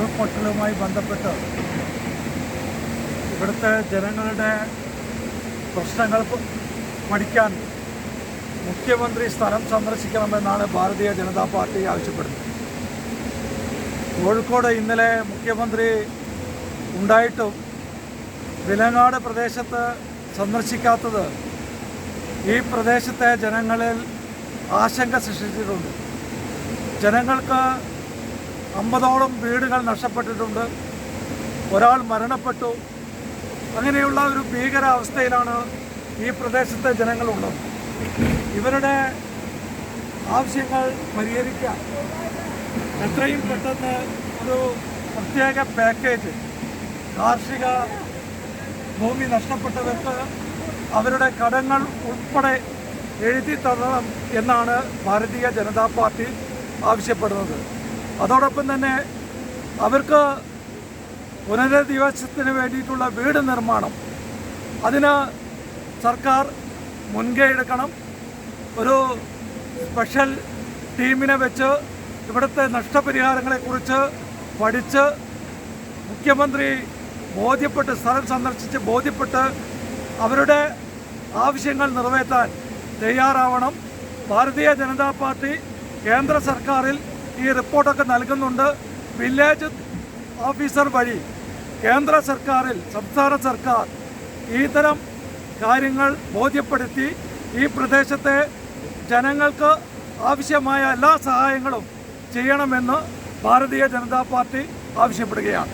ഉരുൾപൊട്ടലുമായി ബന്ധപ്പെട്ട് ഇവിടുത്തെ ജനങ്ങളുടെ പ്രശ്നങ്ങൾ പഠിക്കാൻ മുഖ്യമന്ത്രി സ്ഥലം സന്ദർശിക്കണമെന്നാണ് ഭാരതീയ ജനതാ പാർട്ടി ആവശ്യപ്പെടുന്നത്. കോഴിക്കോട് ഇന്നലെ മുഖ്യമന്ത്രി ഉണ്ടായിട്ടും വിലങ്ങാട് പ്രദേശത്ത് സന്ദർശിക്കാത്തത് ഈ പ്രദേശത്തെ ജനങ്ങളിൽ ആശങ്ക സൃഷ്ടിച്ചിട്ടുണ്ട്. ജനങ്ങൾക്ക് അമ്പതോളം വീടുകൾ നഷ്ടപ്പെട്ടിട്ടുണ്ട്. ഒരാൾ മരണപ്പെട്ടു. അങ്ങനെയുള്ള ഒരു ഭീകരാവസ്ഥയിലാണ് ഈ പ്രദേശത്തെ ജനങ്ങളുള്ളത്. ഇവരുടെ ആവശ്യങ്ങൾ പരിഹരിക്കാൻ എത്രയും പെട്ടെന്ന് ഒരു പ്രത്യേക പാക്കേജ് കാർഷിക ഭൂമി നഷ്ടപ്പെട്ടവർക്ക് അവരുടെ കടങ്ങൾ ഉൾപ്പെടെ എഴുതി തരണം എന്നാണ് ഭാരതീയ ജനതാ പാർട്ടി ആവശ്യപ്പെടുന്നത്. അതോടൊപ്പം തന്നെ അവർക്ക് പുനരധിവാസത്തിന് വേണ്ടിയിട്ടുള്ള വീട് നിർമ്മാണം. അതിന് സർക്കാർ മുൻകൈ എടുക്കണം. ഒരു സ്പെഷ്യൽ ടീമിനെ വെച്ച് ഇവിടുത്തെ നഷ്ടപരിഹാരങ്ങളെക്കുറിച്ച് പഠിച്ച് മുഖ്യമന്ത്രി ബോധ്യപ്പെട്ട് സ്ഥലം സന്ദർശിച്ച് ബോധ്യപ്പെട്ട് അവരുടെ ആവശ്യങ്ങൾ നിറവേറ്റാൻ തയ്യാറാവണം. ഭാരതീയ ജനതാ പാർട്ടി കേന്ദ്ര സർക്കാരിൽ ഈ റിപ്പോർട്ടൊക്കെ നൽകുന്നുണ്ട്. വില്ലേജ് ഓഫീസർ വഴി കേന്ദ്ര സർക്കാരിൽ സംസ്ഥാന സർക്കാർ ഇത്തരം കാര്യങ്ങൾ ബോധ്യപ്പെടുത്തി ഈ പ്രദേശത്തെ ജനങ്ങൾക്ക് ആവശ്യമായ എല്ലാ സഹായങ്ങളും ചെയ്യണമെന്ന് ഭാരതീയ ജനതാ പാർട്ടി ആവശ്യപ്പെടുകയാണ്.